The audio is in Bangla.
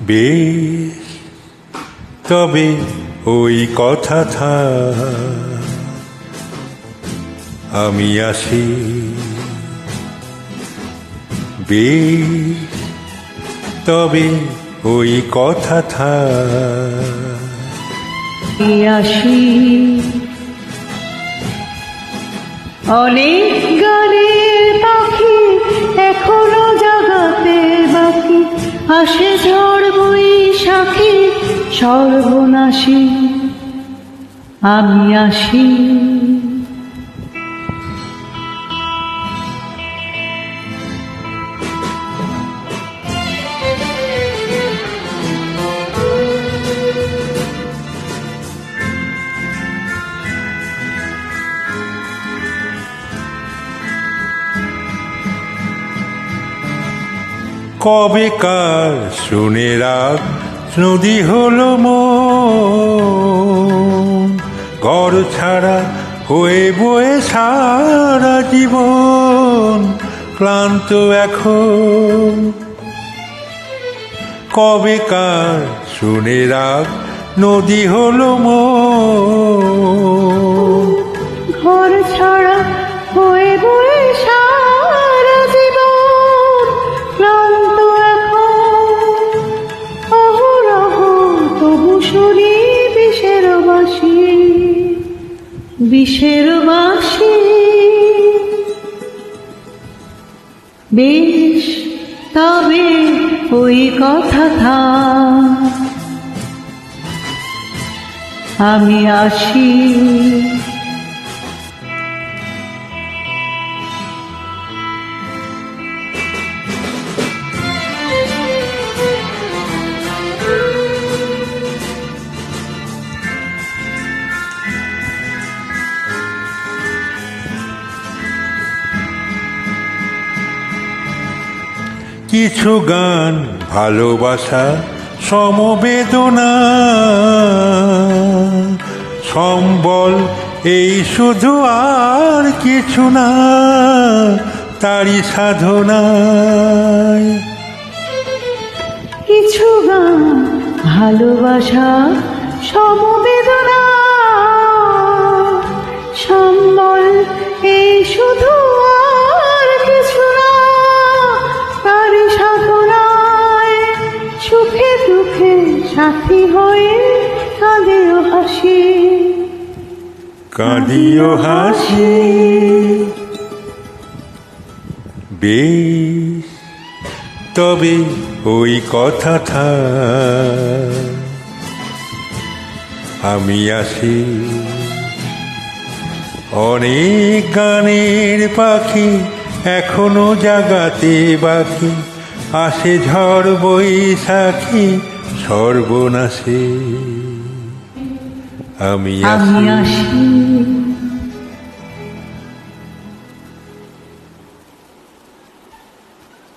বেশ। তবে ওই কথা থা আমি আসি। বেশ। তবে ওই কথা থা আসি। অনেক গানে পাখি এখনও জাগাতে বাকি। আসে বৈশাখী সর্বনাশী আমি আসি। কবে কার শুনে রাখ নদী হলো মন। ঘর ছাড়া হয়ে বয়ে সারা জীবন ক্লান্ত এখন। কবে কার শুনে রাখ, নদী হলো মন। বিষের বাসি। বেশ তবে ওই কথা থা আমি আসি। কিছু গান, ভালোবাসা, সমবেদনা। সম্বল, এই শুধু আর কিছু না, তারই সাধনায়। কিছু গান, ভালোবাসা, সমবেদনা। সুখে দুঃখে সাথী হয়ে কাঁদেও হাসি। কাঁদিও হাসি। বেশ, তবে ওই কথা থা আমি আসি। অনেক গানের পাখি এখনও জাগাতে বাকি। আসে ঝড় বৈশাখী সর্বনাশে। আমি আসি।